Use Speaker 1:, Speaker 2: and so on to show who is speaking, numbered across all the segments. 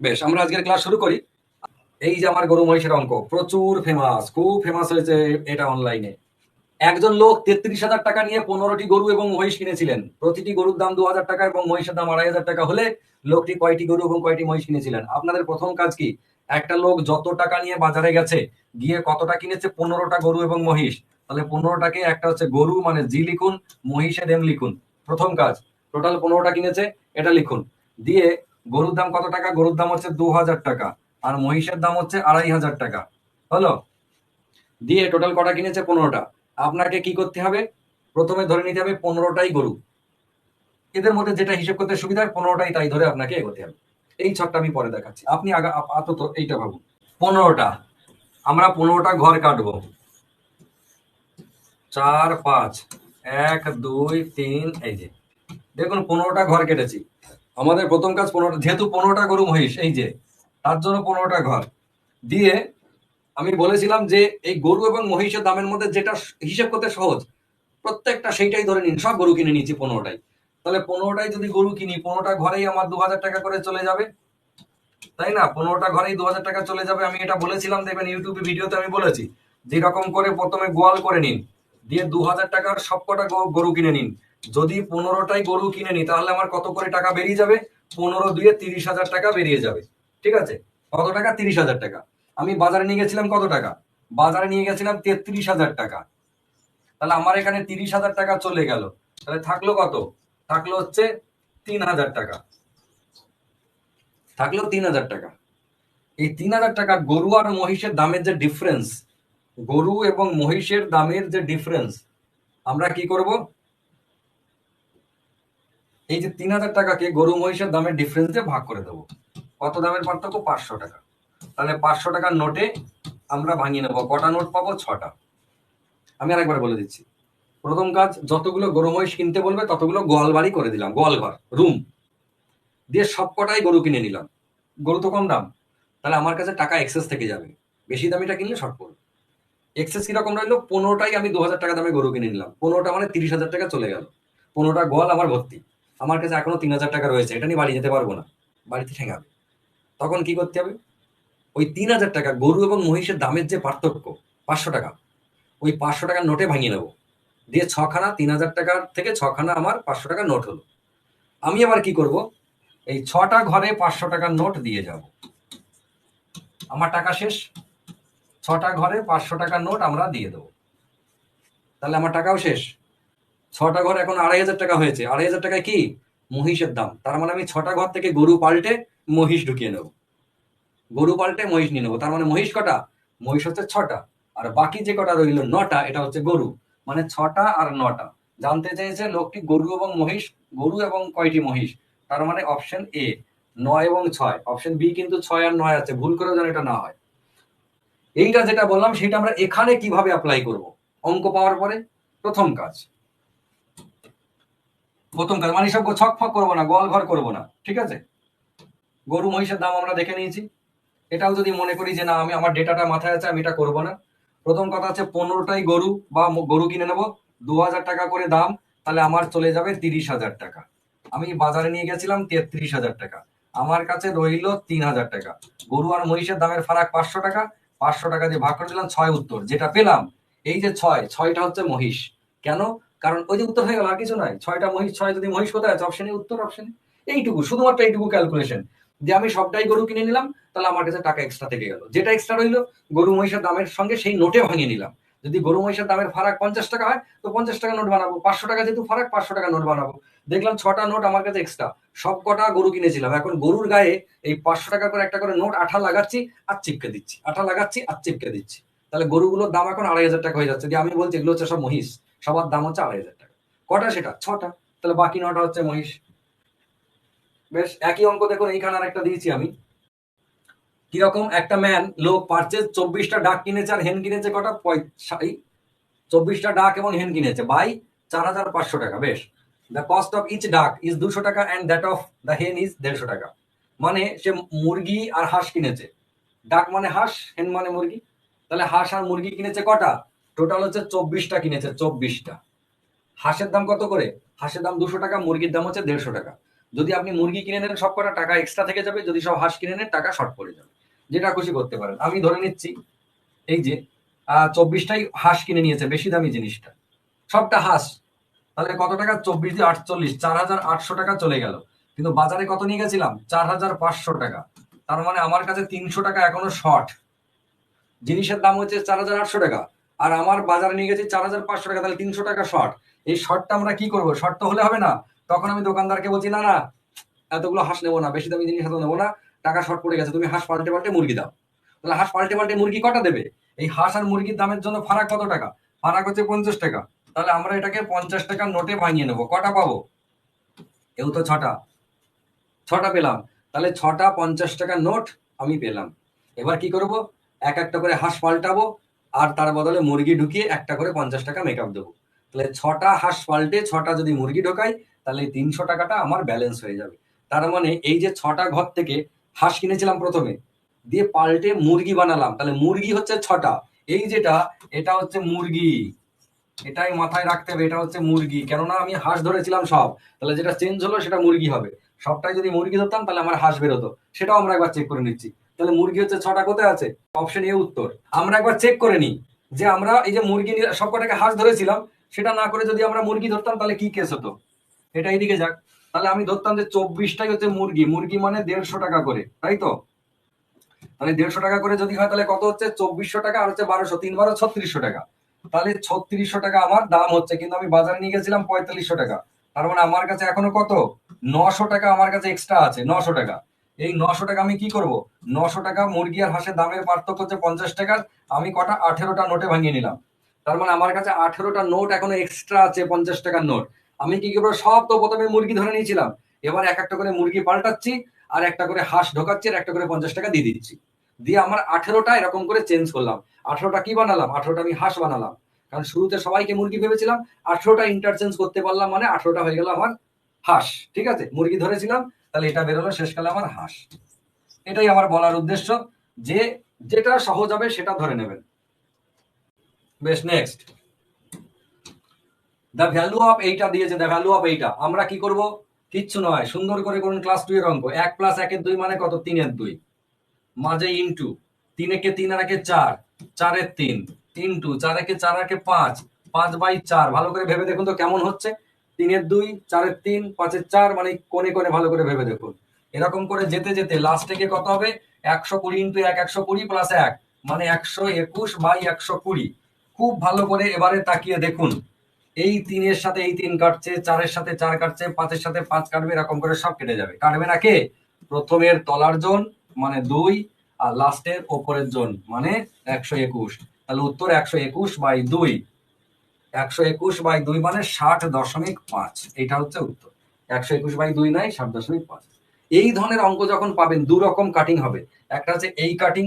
Speaker 1: বেশ, আমরা আজকের ক্লাস শুরু করি। এই যে আমার গরু মহিষের অঙ্ক, প্রচুর ফেমাস খুব ফেমাস হয়েছে এটা অনলাইনে একজন লোক তেত্রিশ হাজার টাকা নিয়ে পনেরোটি গরু এবং মহিষ কিনেছিলেন। প্রতিটি গরুর দাম দু হাজার টাকা এবং মহিষের দাম আড়াই হাজার টাকা হলে লোকটি কয়টি গরু এবং কয়টি মহিষ কিনেছিলেন? আপনাদের প্রথম কাজ কি? একটা লোক যত টাকা নিয়ে বাজারে গেছে, গিয়ে কতটা কিনেছে? পনেরোটা গরু এবং মহিষ। তাহলে পনেরোটাকে একটা হচ্ছে গরু মানে জি লিখুন মহিষের এম লিখুন। প্রথম কাজ টোটাল পনেরোটা কিনেছে, এটা লিখুন। দিয়ে গরুর দাম কত টাকা? গরুর দাম হচ্ছে দু হাজার টাকা। আর মহিষের দাম হচ্ছে আড়াই হাজার টাকা। হলো? দিয়ে টোটাল কটা কিনেছে? পনেরোটা। আপনাকে কি করতে হবে? প্রথমে ধরে নিতে হবে পনেরোটাই গরু। এদের মধ্যে যেটা হিসেব করতে সুবিধা হয় পনেরোটাই তাই ধরে আপনাকে এগোতে হবে। এই ছকটা আমি পরে দেখাচ্ছি। আপনি আপাতত এইটা ভাবুন। পনেরোটা। আমরা পনেরোটা ঘর কাটবো। চার, পাঁচ, এক, দুই, তিন, এই যে। দেখুন, পনেরোটা ঘর কেটেছি। আমাদের প্রথম কাজ পনেরোটা, যেহেতু পনেরোটা গরু মহিষ, এই যে, তার জন্য পনেরোটা ঘর। দিয়ে আমি বলেছিলাম যে, এই গরু এবং মহিষের দামের মধ্যে যেটা হিসেব করতে সহজ, প্রত্যেকটা সেইটাই ধরে নিন, সব গরু কিনে নিচ্ছি পনেরোটাই। তাহলে পনেরোটাই যদি গরু কিনি, পনেরোটা ঘরেই আমার দু হাজার টাকা করে চলে যাবে। তাই না? পনেরোটা ঘরেই দু হাজার টাকা চলে যাবে, আমি এটা বলেছিলাম, দেখবেন ইউটিউবে ভিডিওতে আমি বলেছি। যেরকম করে প্রথমে গোয়াল করে নিন, দিয়ে দু হাজার টাকার সবকটা গরু কিনে নিন। যদি পনেরোটাই গরু কিনে নিই তাহলে আমার কত করে টাকা বেরিয়ে যাবে? পনেরো দুয়ে তিরিশ হাজার টাকা বেরিয়ে যাবে। ঠিক আছে? কত টাকা? তিরিশ হাজার টাকা। আমি বাজারে নিয়ে গেছিলাম কত টাকা? বাজারে নিয়ে গেছিলাম তেত্রিশ হাজার টাকা। তাহলে আমার এখানে তিরিশ হাজার টাকা চলে গেল। তাহলে থাকল কত? থাকল হচ্ছে তিন হাজার টাকা। থাকল তিন হাজার টাকা। এই তিন হাজার টাকা গরু আর মহিষের দামের যে ডিফারেন্স গরু এবং মহিষের দামের যে ডিফারেন্স আমরা কি করব? এই যে তিন হাজার টাকাকে গরু মহিষের দামের ডিফারেন্স দিয়ে ভাগ করে দেবো। কত দামের পার্থক্য? পাঁচশো টাকা। তাহলে পাঁচশো টাকার নোটে আমরা ভাঙিয়ে নেব। কটা নোট পাবো? ছটা। আমি আরেকবার বলে দিচ্ছি। প্রথম কাজ, যতগুলো গরু মহিষ কিনতে বলবে, ততগুলো গোয়াল বাড়ি করে দিলাম গোয়াল ঘর রুম। দিয়ে সব কটাই গরু কিনে নিলাম। গরু তো কম দাম। তাহলে আমার কাছে টাকা এক্সেস থেকে যাবে। বেশি দামিটা কিনলে শর্ট পড়বে। এক্সেস কীরকম রইল? পনেরোটাই আমি দু হাজার টাকা দামে গরু কিনে নিলাম। পনেরোটা মানে তিরিশ হাজার টাকা চলে গেল। পনেরোটা গোয়াল আমার ভর্তি। আমার কাছে এখনও তিন হাজার টাকা রয়েছে, এটা নিয়ে বাড়ি যেতে পারব না। বাড়িতে ঠেঙাবে তখন কি করতে হবে? ওই তিন হাজার টাকা গরু এবং মহিষের দামের যে পার্থক্য, পাঁচশো টাকা, ওই পাঁচশো টাকার নোটে ভাঙিয়ে নেব। দিয়ে ছখানা, তিন হাজার টাকার থেকে ছখানা আমার পাঁচশো টাকার নোট হলো। আমি আবার কি করব? এই ছটা ঘরে পাঁচশো টাকার নোট দিয়ে যাব। আমার টাকা শেষ। ছটা ঘরে পাঁচশো টাকার নোট আমরা দিয়ে দেবো। তাহলে আমার টাকাও শেষ। ছটা ঘর এখন আড়াই হাজার টাকা হয়েছে। আড়াই হাজার টাকায় কি? মহিষের দাম। তার মানে আমি ছটা ঘর থেকে গরু পাল্টে মহিষ ঢুকিয়ে নেব। গরু পাল্টে মহিষ নিয়ে নেব। তার মানে মহিষ কটা? মহিষ হচ্ছে ছটা। আর বাকি যে কটা রইল নটা, এটা হচ্ছে গরু। মানে ছটা আর নটা। জানতে চেয়েছে লোকটি গরু এবং মহিষ, গরু এবং কয়টি মহিষ? তার মানে অপশন এ, নয় এবং ছয়। অপশন বি কিন্তু ছয় আর নয় আছে। ভুল করেও যেন এটা না হয়। এইটা যেটা বললাম, সেটা আমরা এখানে কীভাবে অ্যাপ্লাই করব? অঙ্ক পাওয়ার পরে প্রথম কাজ। প্রথম কাজ মানে সব ছক ফক করব না গোয়াল ঘর করব না, ঠিক আছে? গরু মহিষের দাম আমরা দেখে নিয়েছি। এটাও যদি মনে করি যে না, আমি আমার ডেটাটা মাথায় আছে, আমি এটা করব না। প্রথম কথা হচ্ছে পনেরোটাই গরু বা গরু কিনে নেব, দু হাজার টাকা করে দাম, তাহলে আমার চলে যাবে তিরিশ হাজার টাকা। আমি বাজারে নিয়ে গেছিলাম তেত্রিশ হাজার টাকা। আমার কাছে রইল তিন হাজার টাকা। গরু আর মহিষের দামের ফারাক পাঁচশো টাকা পাঁচশো টাকা দিয়ে ভাগ করে দিলাম, ছয় উত্তর। যেটা পেলাম, এই যে ছয়, ছয়টা হচ্ছে মহিষ। কেন? কারণ ওই যে উত্তর হয়ে গেল, আর কিছু নয় ছয়টা মহিষ ছয় যদি মহিষ কোথায় আছে অপশনে উত্তর অপশনে এইটুকু, শুধুমাত্র এইটুকু ক্যালকুলেশন যে আমি সবটাই গরু কিনে নিলাম, তাহলে আমার কাছে টাকা এক্সট্রা থেকে গেল। যেটা এক্সট্রা রইল, গরু মহিষের দামের সঙ্গে সেই নোটে ভাঙিয়ে নিলাম। যদি গরু মহিষের দামের ফারাক পঞ্চাশ টাকা হয়, তো পঞ্চাশ টাকা নোট বানাবো। পাঁচশো টাকা যেহেতু ফারাক, পাঁচশো টাকা নোট বানাবো। দেখলাম ছটা নোট আমার কাছে এক্সট্রা সব কটা গরু কিনেছিলাম। এখন গরুর গায়ে এই পাঁচশো টাকা করে একটা করে নোট আঠা লাগাচ্ছি, আর চিপকে দিচ্ছি। আঠা লাগাচ্ছি, আর চিপকে দিচ্ছি। তাহলে গরুগুলোর দাম এখন আড়াই হাজার টাকা হয়ে যাচ্ছে। দিয়ে আমি বলছি, এগুলো হচ্ছে সব মহিষ। সবার দাম হচ্ছে আড়াই হাজার টাকা। কটা সেটা? ছটা। তাহলে বাকি নটা হচ্ছে মহিষ। বেশ, একই অঙ্ক দেখুন, এইখানে আর একটা দিয়েছি আমি। কীরকম একটা ম্যান লোক পারচেজ চব্বিশটা ডাক কিনেছে আর হেন কিনেছে কটা? চব্বিশটা ডাক এবং হেন কিনেছে বাই চার হাজার পাঁচশো টাকা। বেশ the cost of each duck is দুশো টাকা and that of the hen is দেড়শো টাকা। মানে সে মুরগি আর হাঁস কিনেছে। ডাক মানে হাঁস হেন মানে মুরগি। তাহলে হাঁস আর মুরগি কিনেছে কটা? টোটাল হচ্ছে চব্বিশটা কিনেছে, চব্বিশটা। হাঁসের দাম কত করে? হাঁসের দাম দুশো টাকা, মুরগির দাম হচ্ছে দেড়শো টাকা। যদি আপনি মুরগি কিনে নেন, সব কটা টাকা এক্সট্রা থেকে যাবে। যদি সব হাঁস কিনে নেন, টাকা শর্ট পড়ে যাবে। যেটা খুশি করতে পারেন। আমি ধরে নিচ্ছি, এই যে চব্বিশটাই হাঁস কিনে নিয়েছে, বেশি দামি জিনিসটা। সবটা হাঁস। তাহলে কত টাকা? চব্বিশ দিয়ে আটচল্লিশ, চার হাজার আটশো টাকা চলে গেল। কিন্তু বাজারে কত নিয়ে গেছিলাম? চার হাজার পাঁচশো টাকা। তার মানে আমার কাছে তিনশো টাকা এখনও শর্ট জিনিসের দাম হচ্ছে চার হাজার আটশো টাকা। আর আমার বাজারে নিয়ে গেছি চার হাজার পাঁচশো টাকা, তাহলে তিনশো টাকা শর্ট এই শর্টটা আমরা কি করব? শর্ট তো হলে হবে না। তখন আমি দোকানদারকে বলছি, না না, এতগুলো হাঁস নেব না, বেশি দামি জিনিস এত নেব না, টাকা শর্ট পড়ে গেছে, তুমি হাঁস পাল্টে পাল্টে মুরগি দাও। তাহলে হাঁস পাল্টে পাল্টে মুরগি কটা দেবে? এই হাঁস আর মুরগির দামের জন্য ফারাক কত টাকা? ফারাক হচ্ছে পঞ্চাশ টাকা। তাহলে আমরা এটাকে পঞ্চাশ টাকার নোটে ভাঙিয়ে নেব। কটা পাবো? কেউ তো ছটা। ছটা পেলাম। তাহলে ছটা পঞ্চাশ টাকার নোট আমি পেলাম। এবার কি করব? এক একটা করে হাঁস পাল্টাবো আর তার বদলে মুরগি ঢুকিয়ে একটা করে পঞ্চাশ টাকা মেকআপ দেবো। তাহলে ছটা হাঁস পাল্টে ছটা যদি মুরগি ঢোকাই, তাহলে তিনশো টাকাটা আমার ব্যালেন্স হয়ে যাবে। তার মানে এই যে ছটা ঘর থেকে হাঁস কিনেছিলাম প্রথমে, দিয়ে পাল্টে মুরগি বানালাম, তাহলে মুরগি হচ্ছে ছটা। এই যেটা, এটা হচ্ছে মুরগি। এটাই মাথায় রাখতে হবে, এটা হচ্ছে মুরগি। কেননা আমি হাঁস ধরেছিলাম সব, তাহলে যেটা চেঞ্জ হলো সেটা মুরগি হবে। সবটাই যদি মুরগি ধরতাম, তাহলে আমার হাঁস বেরোতো। সেটাও আমরা একবার চেক করে নিচ্ছি। তাহলে মুরগি হচ্ছে ছটা কোথায় আছে? অপশন এ উত্তর। আমরা একবার চেক করে নিই যে আমরা এই যে মুরগি সব কটাকে হাঁস ধরেছিলাম, সেটা না করে যদি আমরা মুরগি ধরতাম, তাহলে কি কেস হতো? এটা এইদিকে যাক। তাহলে আমি ধরতাম যে চব্বিশটাই হচ্ছে মুরগি। মুরগি মানে দেড়শো টাকা করে, তাই তো? তাহলে দেড়শো টাকা করে যদি হয়, তাহলে কত হচ্ছে? চব্বিশশো টাকা আর হচ্ছে বারোশো। তিন বারো ছত্রিশশো টাকা। তাহলে ছত্রিশশো টাকা আমার দাম হচ্ছে, কিন্তু আমি বাজারে নিয়ে গেছিলাম পঁয়তাল্লিশশো টাকা। তার মানে আমার কাছে এখনও কত? নশো টাকা আমার কাছে এক্সট্রা আছে, নশো টাকা। এই নশো টাকা আমি কি করব? নশো টাকা মুরগি আর হাঁসের দামের পার্থক্য হচ্ছে পঞ্চাশ টাকার। আমি কটা আঠেরোটা নোটে ভাঙিয়ে নিলাম। তার মানে আমার কাছে আঠেরোটা নোট এখনও এক্সট্রা আছে, পঞ্চাশ টাকার নোট। আমি কি করব সব তো প্রথমে মুরগি ধরে নিয়েছিলাম। এবার এক একটা করে মুরগি পাল্টাচ্ছি আর একটা করে হাঁস ঢোকাচ্ছি আর একটা করে পঞ্চাশ টাকা দিয়ে দিচ্ছি। দিয়ে আমার আঠেরোটা এরকম করে চেঞ্জ করলাম। আঠেরোটা কি বানালাম? আঠেরোটা আমি হাঁস বানালাম। কারণ শুরুতে সবাইকে মুরগি ভেবেছিলাম, আঠেরোটা ইন্টারচেঞ্জ করতে পারলাম মানে আঠেরোটা হয়ে গেল আমার হাঁস। ঠিক আছে? মুরগি ধরেছিলাম তাহলে এটা বেরোলো শেষকালে আমার হাঁস। এটাই আমার বলার উদ্দেশ্য, যে যেটা সহজ হবে সেটা ধরে নেবেন। বেশ নেক্সট দ্য ভ্যালু অফ এইটা দিয়েছে দ্য ভ্যালু অফ এইটা। আমরা কি করব? কিচ্ছু নয়, সুন্দর করে করুন ক্লাস টু এর অঙ্ক। এক প্লাস একের দুই মানে কত? তিনের দুই। মাঝে ইন্টু তিন একে তিন আর একে চার। চারের তিন। ইন্টু চার একে চার একে পাঁচ। পাঁচ বাই চার। ভালো করে ভেবে দেখুন তো কেমন হচ্ছে। তিনের দুই, চারের তিন, পাঁচের চার মানে কোণে কোণে ভালো করে ভেবে দেখুন। এরকম করে যেতে যেতে লাস্টে গিয়ে কত হবে? একশো কুড়ি ইন্টু এক, একশো কুড়ি প্লাস এক মানে একশো একুশ বাই একশো কুড়ি। খুব ভালো করে এবারে তাকিয়ে দেখুন। এই তিনের সাথে এই তিন কাটছে, চারের সাথে চার কাটছে, পাঁচের সাথে পাঁচ কাটবে, এরকম করে সব কেটে যাবে। কাটবে না কে? প্রথমের তলার জোন মানে দুই, আর লাস্টের ওপরের জোন মানে একশো একুশ। তাহলে উত্তর একশো একুশ বাই দুই একশো একুশ বাই দুই মানে ষাট দশমিক পাঁচ। এটা হচ্ছে উত্তর। একশো একুশ বাই দুই নাই, ষাট দশমিক পাঁচ। এই ধরনের অঙ্ক যখন পাবেন, দু রকম কাটিং হবে। একটা হচ্ছে এই কাটিং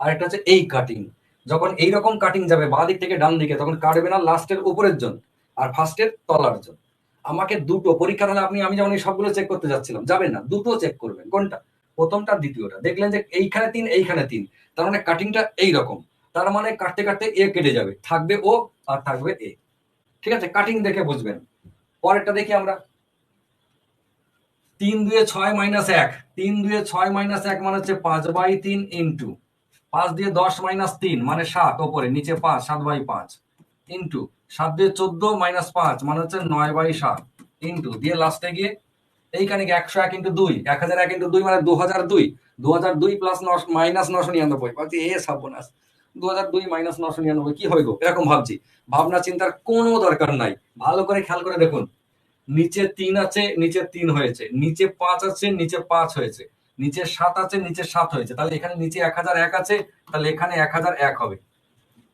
Speaker 1: আর একটা হচ্ছে এই কাটিং যখন এই রকম কাটিং যাবে বাঁ দিক থেকে ডান দিকে, তখন কাটবে না লাস্টের উপরের জন আর ফার্স্টের তলার জন। আমাকে দুটো, পরীক্ষা হলে আপনি, আমি যেমন এই সবগুলো চেক করতে যাচ্ছিলাম, যাবেন না, দুটো চেক করবেন। কোনটা? প্রথমটা, দ্বিতীয়টা। দেখলেন যে এইখানে তিন এইখানে তিন। তার মানে কাটিংটা এই রকম। তার মানে কাটতে কাটতে এ কেটে যাবে। থাকবে ও আর থাকবে এ। ঠিক আছে? কাটিং দেখে বুঝবেন। পরেরটা দেখি আমরা। তিন দুয়ে ছয় মাইনাস এক। তিন দুয়ে ছয় মাইনাস এক মানে হচ্ছে পাঁচ বাই তিন ইন্টু পাঁচ দিয়ে দশ মাইনাস তিন মানে সাত, ওপরে, নিচে পাঁচ, সাত বাই পাঁচ। ইন্টু সাত দিয়ে চোদ্দ মাইনাস পাঁচ মানে হচ্ছে নয় বাই সাত। ইন্টু দিয়ে লাস্টে গিয়ে এইখানে একশো এক ইন্টু দুই। এক হাজার এক ইন্টু দুই মানে দু হাজার দুই। দু হাজার দুই প্লাস নশ মাইনাস নশো নিরানব্বই। এ সাবনাস দুই কি হইব? এরকম ভাবছি। ভাবনা চিন্তার কোনো দরকার নাই। ভালো করে খেয়াল করে দেখুন। নিচে তিন আছে, নিচে তিন হয়েছে। নিচে পাঁচ আছে, নিচে পাঁচ হয়েছে। নিচে সাত আছে, নিচে সাত হয়েছে। তাহলে এখানে নিচে এক হাজার এক আছে, তাহলে এখানে এক হাজার এক হবে।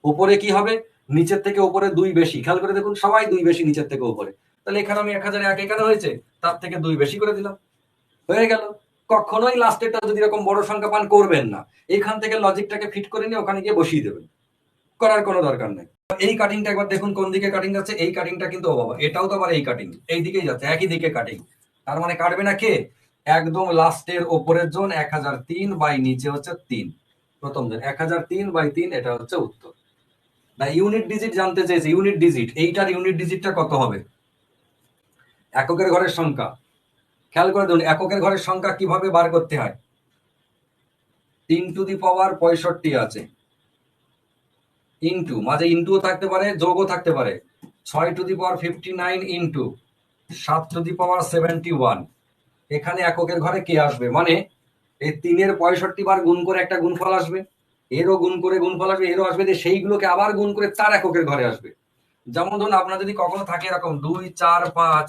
Speaker 1: উপরে কি হবে? নিচের থেকে উপরে দুই বেশি। খেয়াল করে দেখুন, সবাই দুই বেশি নিচের থেকে উপরে। তাহলে এখানে আমি এক হাজার এক এখানে হয়েছে, তার থেকে দুই বেশি করে দিলাম। হয়ে গেল। কখনোই লাস্টেরটা যদি এরকম বড় সংখ্যা পান, করবেন না। এখান থেকে লজিকটাকে ফিট করে নিয়ে ওখানে গিয়ে বসিয়ে দেবেন। করার কোনো দরকার নেই। এই কাটিংটা একবার দেখুন কোন দিকে কাটিং যাচ্ছে, এই কাটিংটা কিন্তু ও বাবা এটাও তো আবার এই কাটিং এই দিকেই যাচ্ছে, একই দিকে কাটিং তার মানে কাটবে না কে? একদম লাস্টের ওপরের জোন এক হাজার তিন বাই নিচে হচ্ছে তিন। প্রথম জোন এক হাজার তিন বাই তিন, এটা হচ্ছে উত্তর। না ইউনিট ডিজিট জানতে চেয়েছে ইউনিট ডিজিট এইটার ইউনিট ডিজিটটা কত হবে? এককের ঘরের সংখ্যা। খেয়াল করে দেখুন, এককের ঘরের সংখ্যা কীভাবে বার করতে হয়? তিন টু দি পাওয়ার পঁয়ষট্টি আছে। ইন্টু, মাঝে ইন্টুও থাকতে পারে, যোগও থাকতে পারে। ছয় to the power fifty nine into, সাত to the power seventy one. এখানে এককের ঘরে কে আসবে? মানে এই তিনের পঁয়ষট্টি বার গুণ করে একটা গুণফল আসবে। এরও গুণ করে গুণফল আসবে, এরও আসবে, যে সেইগুলোকে আবার গুণ করে তার এককের ঘরে আসবে। যেমন ধরুন, আপনার যদি কখনো থাকে এরকম, দুই, চার, পাঁচ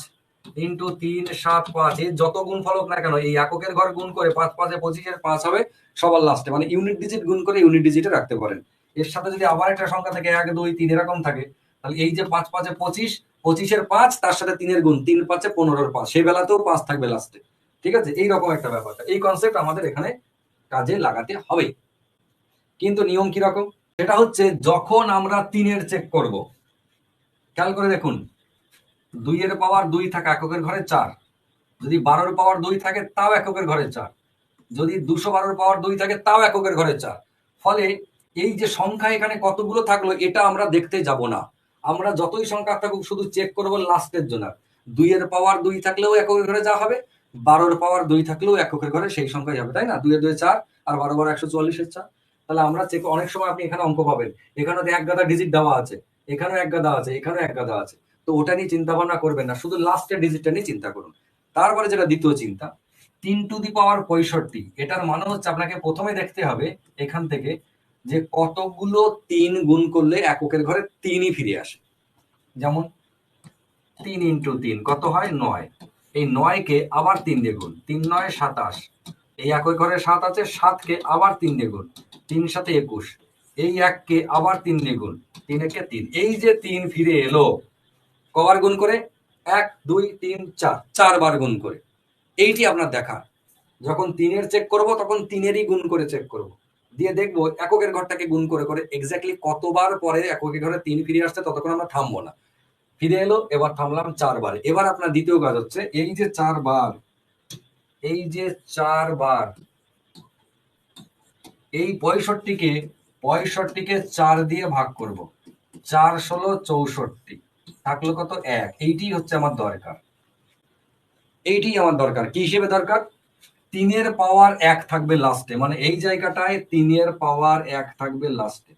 Speaker 1: ইন্টু তিন, সাত, পাঁচ, এই যত গুণ ফলক না কেন, এই এককের ঘর গুণ করে পাঁচ, পাঁচে পঁচিশের পাঁচ হবে সবার লাস্টে মানে ইউনিট ডিজিট গুণ করে ইউনিট ডিজিটে রাখতে পারেন। এর সাথে যদি আবার একটা সংখ্যা থাকে, এক, দুই, তিন এরকম থাকে, তাহলে এই যে পাঁচ, পাঁচে পঁচিশ, পঁচিশের পাঁচ, তার সাথে তিনের গুণ, তিন, পাঁচে পনেরোর পাঁচ, সেই বেলাতেও পাঁচ থাকবে লাস্টে ঠিক আছে? এইরকম একটা ব্যাপারটা এই কনসেপ্ট আমাদের এখানে কাজে লাগাতে হবে। কিন্তু নিয়ম কীরকম সেটা হচ্ছে যখন আমরা তিনের চেক করব। খেয়াল করে দেখুন। দুইয়ের পাওয়ার দুই থাকে এককের ঘরে চার। যদি বারোর পাওয়ার দুই থাকে, তাও এককের ঘরে চার। যদি দুশো বারোর পাওয়ার দুই থাকে, তাও এককের ঘরে চার। ফলে এই যে সংখ্যা এখানে কতগুলো থাকল, এটা আমরা দেখতে যাব না। আমরা যতই সংখ্যা থাকুক, শুধু চেক করব লাস্টের জন্য। দুইয়ের পাওয়ার দুই থাকলেও এককের ঘরে যা হবে, বারোর পাওয়ার দুই থাকলেও এককের ঘরে সেই সংখ্যাই হবে, তাই না? দুইয়ের দুই চার, আর বারো বারো একশো চুয়াল্লিশের চার। তাহলে আমরা চেক অনেক সময় আপনি এখানে অঙ্ক পাবেন। এখানে এক গাদা ডিজিট দেওয়া আছে, এখানেও এক গাদা আছে, এখানেও এক গাদা আছে। তো ওটা নিয়ে চিন্তা ভাবনা করবেন না, শুধু লাস্টের ডিজিটটা নিয়ে চিন্তা করুন। তারপরে যেটা দ্বিতীয় চিন্তা, তিন টু দি পাওয়ার পঁয়ষট্টি, এটার মানে হচ্ছে আপনাকে প্রথমে দেখতে হবে এখান থেকে যে কতগুলো তিন গুণ করলে এককের ঘরে তিনই ফিরে আসে। যেমন তিন ইন্টু তিন, কত হয়? নয়। এই নয়কে আবার তিন দিয়ে গুণ। তিন নয়, সাতাশ। এই একই ঘরে সাত আছে, সাতকে আবার তিন দিয়ে গুণ। তিন সাথে একুশ। এই এককে আবার তিন দিয়ে গুণ। তিন একে তিন। এই যে তিন ফিরে এলো কবার গুণ করে? এক, দুই, তিন, চার। চারবার গুণ করে। এইটি আপনার দেখা যখন তিনের চেক করব, তখন তিনেরই গুণ করে চেক করব। দিয়ে দেখব এককের ঘরটাকে গুণ করে করে এক্স্যাক্টলি কতবার পরে এককের ঘরে তিন ফিরে আসছে, ততক্ষণ আমরা থামবো না। ফিরে এলো, এবার থামলাম চারবার। এবার আপনার দ্বিতীয় কাজ হচ্ছে, এই যে চারবার, এই যে চারবার, এই পঁয়ষট্টিকে পঁয়ষট্টিকে চার দিয়ে ভাগ করব। চার ষোলো চৌষট্টি। থাকল কত এক। এইটি হচ্ছে আমার দরকার। এইটি আমার দরকার। কি হিসেবে দরকার? তিনের পাওয়ার এক থাকবে লাস্টে মানে এই জায়গাটায় তিনের পাওয়ার এক থাকবে লাস্টে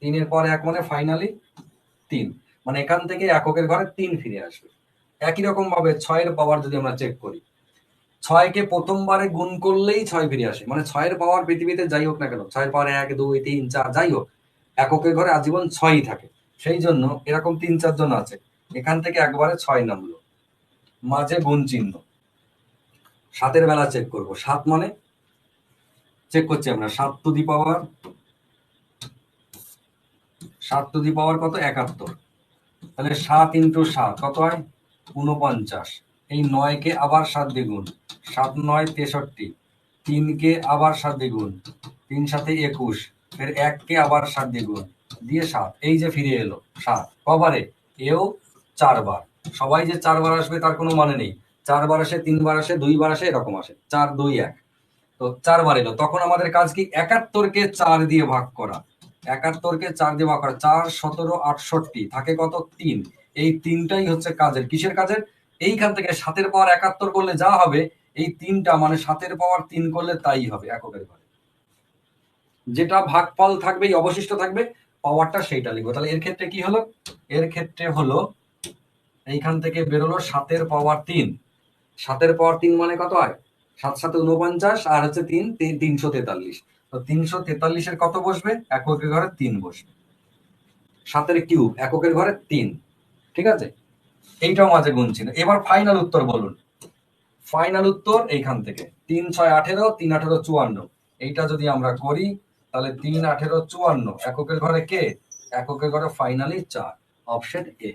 Speaker 1: তিনের পর এক মানে ফাইনালি তিন। মানে এখান থেকে এককের ঘরে তিন ফিরে আসবে। একই রকম ভাবে ছয়ের পাওয়ার যদি আমরা চেক করি। ছয়কে প্রথমবারে গুণ করলেই ছয় ফিরে আসে। মানে ছয়ের পাওয়ার পৃথিবীতে যাই হোক না কেন, ছয়ের পাওয়ার এক, দুই, তিন, চার, যাই হোক, এককের ঘরে আজীবন ছয়ই থাকে। সেই জন্য এরকম তিন, চারজন আছে। এখান থেকে একবারে ছয় নামলো। মাঝে গুণ চিহ্ন। সাতের বেলা চেক করব। সাত মানে? চেক করছি আমরা। সাত টু দি পাওয়ার সাত টু দি পাওয়ার কত? একাত্তর। তাহলে সাত ইন্টু সাত কত হয়? উনপঞ্চাশ এই নয়কে আবার সাত দ্বিগুণ। সাত নয়, তেষট্টি। তিনকে আবার সাত দ্বিগুণ। তিন সাথে একুশ। ফের এককে আবার সাত দ্বিগুণ। দিয়ে সাত। এই যে ফিরে এলো, সাত। কবারে এও চারবার। সবাই যে চারবার আসবে তার কোনো মানে নেই। চারবার আসে, তিনবার আসে, দুইবার আসে, এরকম আসে। চার, দুই, এক। তো চারবার এলো। তখন আমাদের কাজ কি? একাত্তরকে চার দিয়ে ভাগ করা। একাত্তরকে চার দিয়ে ভাগ করা। চার, সতেরো, আটষট্টি। থাকে কত? তিন। এই তিনটাই হচ্ছে কাজের। কিসের কাজের? এইখান থেকে সাতের পাওয়ার একাত্তর করলে যা হবে, এই তিনটা মানে সাতের পাওয়ার তিন করলে তাই হবে, এককের ঘরে। যেটা ভাগফল থাকবে অবশিষ্ট থাকবে পাওয়ারটা সেইটা লিখব। তাহলে এর ক্ষেত্রে কি হলো? এর ক্ষেত্রে হলো এইখান থেকে বেরোলো সাতের পাওয়ার তিন। সাতের পাওয়ার তিন মানে কত হয়? সাত সাথে উনপঞ্চাশ আর হচ্ছে তিন তিনশো তেতাল্লিশ। তো তিনশো তেতাল্লিশের কত বসবে? এককের ঘরে তিন বসবে। সাতের কিউব, এককের ঘরে তিন। ঠিক আছে? এইটাও মাঝে গুণ ছিল এবার ফাইনাল উত্তর বলুন। ফাইনাল উত্তর এইখান থেকে। তিন, ছয়, আঠেরো, তিন, আঠেরো, চুয়ান্ন। এইটা যদি আমরা করি তাহলে তিন আঠেরো চুয়ান্ন। এককের ঘরে কে? এককের ঘরে ফাইনালি চার। অপশন এ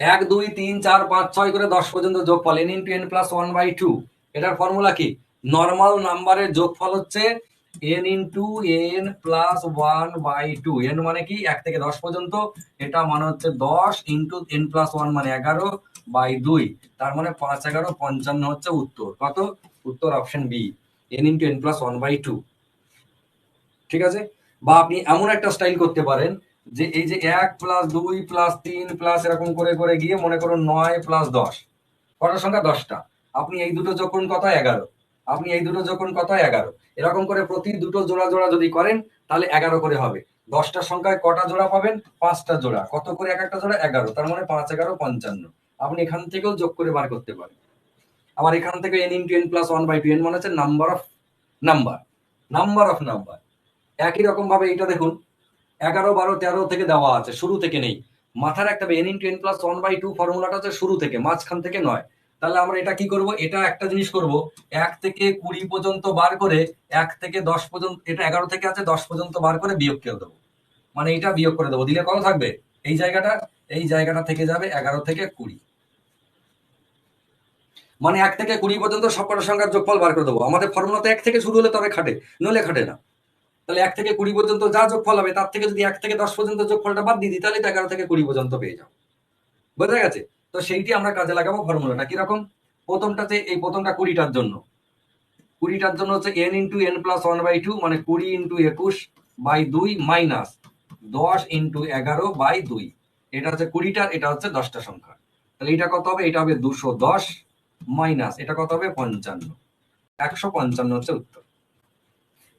Speaker 1: এক, দুই, তিন, চার, পাঁচ, ছয় করে দশ পর্যন্ত যোগফল। N into n plus one by two এটার ফর্মুলা কি? নর্মাল নাম্বারের যোগফল হচ্ছে n into n plus one by two n মানে কি? এক থেকে দশ পর্যন্ত। এটা মানে হচ্ছে দশ ইন্টু এন প্লাস ওয়ান মানে এগারো বাই দুই। তার মানে পাঁচ এগারো পঞ্চান্ন হচ্ছে উত্তর। কত? উত্তর option B n into n plus one by two ঠিক আছে? বা আপনি এমন একটা স্টাইল করতে পারেন যে এই যে এক প্লাস দুই প্লাস তিন প্লাস এরকম করে করে গিয়ে মনে করুন নয় প্লাস দশ। কটার সংখ্যা? দশটা। আপনি এই দুটো যোগ কথা এগারো। আপনি এই দুটো করুন কত? এগারো। এরকম করে প্রতি দুটো জোড়া জোড়া যদি করেন, তাহলে এগারো করে হবে। দশটার সংখ্যায় কটা জোড়া পাবেন? পাঁচটা জোড়া। কত করে এক একটা জোড়া? এগারো। তার মানে পাঁচ, এগারো, পঞ্চান্ন। আপনি এখান থেকেও যোগ করে বার করতে পারেন। আবার এখান থেকে n into n plus one by two n মানে হচ্ছে number of number number of number একই রকম ভাবে এটা দেখুন, এগারো, বারো, তেরো থেকে দেওয়া আছে, শুরু থেকে নেই। মাথার একটা n into n plus one by two ফর্মুলাটা হচ্ছে শুরু থেকে, মাঝখান থেকে নয়। তাহলে আমরা এটা কি করব? এটা একটা জিনিস করব, এক থেকে কুড়ি পর্যন্ত বার করে, এক থেকে দশ পর্যন্ত, এটা এগারো থেকে আছে, দশ পর্যন্ত বার করে বিয়োগ করে দেবো। মানে এটা বিয়োগ করে দেবো। দিলে কত থাকবে? এই জায়গাটা এই জায়গাটা থেকে যাবে এগারো থেকে কুড়ি। মানে এক থেকে কুড়ি পর্যন্ত সবকটা সংখ্যার যোগফল বার করে দেবো। আমাদের ফর্মুলা তো এক থেকে শুরু হলে তবে খাটে নলে খাটে না। তাহলে এক থেকে কুড়ি পর্যন্ত যা যোগফল হবে, তার থেকে যদি এক থেকে দশ পর্যন্ত যোগফলটা বাদ দিয়ে দিই, তাহলে এগারো থেকে কুড়ি পর্যন্ত পেয়ে যাও। বোঝা গেছে? তো সেইটি আমরা কাজে লাগাবো ফর্মুলাটা কীরকম? প্রথমটাতে এই প্রথমটা কুড়িটার জন্য। কুড়িটার জন্য হচ্ছে n into n plus one by two মানে কুড়ি ইন্টু একুশ বাই দুই মাইনাস দশ ইন্টু এগারো বাই দুই। এটা হচ্ছে কুড়িটার, এটা হচ্ছে দশটা সংখ্যা। তাহলে এটা কত হবে? এটা হবে দুশো দশ মাইনাস এটা কত হবে? পঞ্চান্ন। একশো পঞ্চান্ন হচ্ছে উত্তর।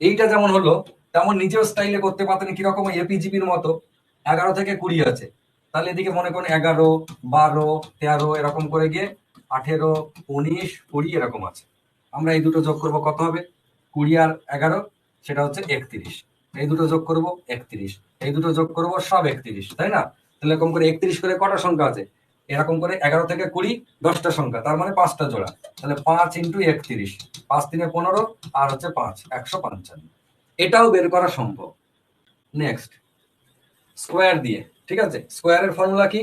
Speaker 1: এইটা যেমন হলো তেমন নিজেও স্টাইলে করতে পারতেন কীরকম এপিজিপির মতো। এগারো থেকে কুড়ি আছে। তাহলে এদিকে মনে করেন এগারো, বারো, তেরো এরকম করে গিয়ে আঠেরো, উনিশ, কুড়ি এরকম আছে। আমরা এই দুটো যোগ করব কত হবে? কুড়ি আর এগারো, সেটা হচ্ছে একত্রিশ। এই দুটো যোগ করব একত্রিশ। এই দুটো যোগ করব সব একত্রিশ, তাই না? তাহলে এরকম করে একত্রিশ করে কটা সংখ্যা আছে? এরকম করে এগারো থেকে কুড়ি, দশটা সংখ্যা, তার মানে পাঁচটা জোড়া। তাহলে পাঁচ ইন্টু একত্রিশ, পাঁচ তিনে পনেরো, আর হচ্ছে পাঁচ, একশো পঞ্চান্ন। এটাও বের করা সম্ভব। নেক্সট স্কোয়ার দিয়ে, ঠিক আছে? স্কোয়ারের ফর্মুলা কি?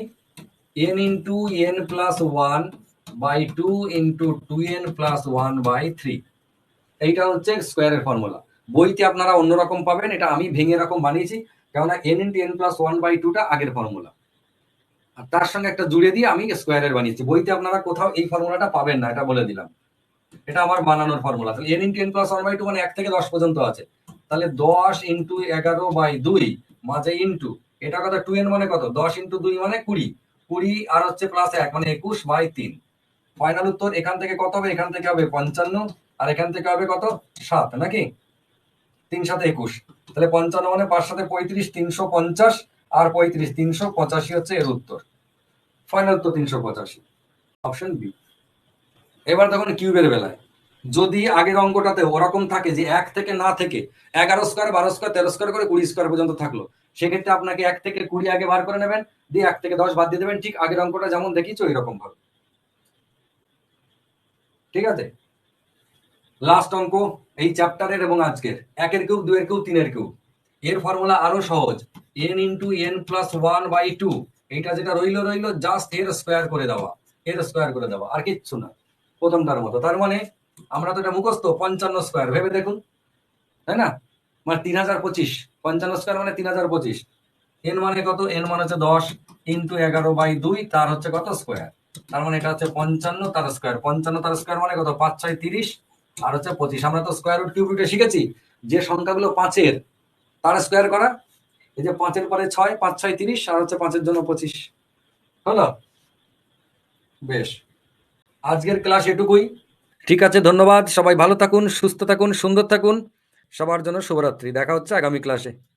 Speaker 1: N into n plus one by two into two n plus one by three এইটা হচ্ছে স্কোয়ারের ফর্মুলা বইতে আপনারা অন্যরকম পাবেন, এটা আমি ভেঙে এরকম বানিয়েছি, কেননা n into n plus one by টুটা আগের ফর্মুলা আর তার সঙ্গে একটা জুড়ে দিয়ে আমি স্কোয়ারের বানিয়েছি। বইতে আপনারা কোথাও এই ফর্মুলাটা পাবেন না, এটা বলে দিলাম। এটা আমার বানানোর ফর্মুলা তাহলে n into n plus one by two মানে এক থেকে দশ পর্যন্ত আছে। তাহলে দশ ইন্টু এগারো বাই দুই মাঝে ইন্টু এটা কথা টু এন মানে কত? দশ ইন্টু দুই মানে কুড়ি। কুড়ি আর হচ্ছে প্লাস এক মানে একুশ বাই তিন। ফাইনাল উত্তর এখান থেকে কত হবে? এখান থেকে হবে পঞ্চান্ন, আর এখান থেকে হবে কত? সাত, নাকি? তিন সাথে একুশ। তাহলে পঞ্চান্ন মানে পাঁচ সাথে পঁয়ত্রিশ, তিনশো পঞ্চাশ, আর পঁয়ত্রিশ, তিনশো পঁচাশি হচ্ছে এর উত্তর। ফাইনাল উত্তর তিনশো পঁচাশি। অপশন বি এবার তখন কিউবের বেলায়। যদি আগের অঙ্কটাতে ওরকম থাকে যে এক থেকে না থেকে এগারো স্কোয়ার বারো স্কোয়ার তেরো স্কোয়ার করে কুড়ি স্কোয়ার পর্যন্ত থাকল, সেক্ষেত্রে আপনাকে এক থেকে কুড়ি আগে বার করে নেবেন, দিয়ে এক থেকে দশ বাদ দিয়ে দেবেন, ঠিক আগের অঙ্কটা যেমন দেখিয়েছো ওই রকম ভাবে ঠিক আছে? লাস্ট অঙ্ক, এই চ্যাপ্টারের এবং আজকের, একের কিউব দুয়ের কিউব, তিনের কিউব। এর ফর্মুলা আরও সহজ। N into n plus one by two এইটা যেটা রইল রইল জাস্ট এর স্কোয়ার করে দেওয়া, এর স্কোয়ার করে দেওয়া, আর কিচ্ছু না। প্রথমটার মতো। তার মানে আমরা তো এটা মুখস্থ, পঞ্চান্ন স্কোয়ার ভেবে দেখুন। তাই না? মানে তিন হাজার পঁচিশ, পঞ্চান্ন স্কোয়ার মানে তিন হাজার পঁচিশ। এন মানে কত? এন মানে হচ্ছে দশ ইন্টু এগারো বাই দুই, তার হচ্ছে কত স্কোয়ার তার মানে এটা হচ্ছে পঞ্চান্ন তার স্কোয়ার পঞ্চান্ন তার স্কোয়ার মানে কত? পাঁচ ছয় তিরিশ, আর হচ্ছে পঁচিশ। আমরা তো স্কোয়ার রুট কিউব রুটে শিখেছি, যে সংখ্যাগুলো পাঁচের, তার স্কোয়ার করা। এই যে পাঁচের পরে ছয়, পাঁচ ছয় তিরিশ, আর হচ্ছে পাঁচের জন্য পঁচিশ। হলো? বেশ। আজকের ক্লাস এটুকুই। ঠিক আছে, ধন্যবাদ। সবাই ভালো থাকুন, সুস্থ থাকুন, সুন্দর থাকুন। সবার জন্য শুভরাত্রি। দেখা হচ্ছে আগামী ক্লাসে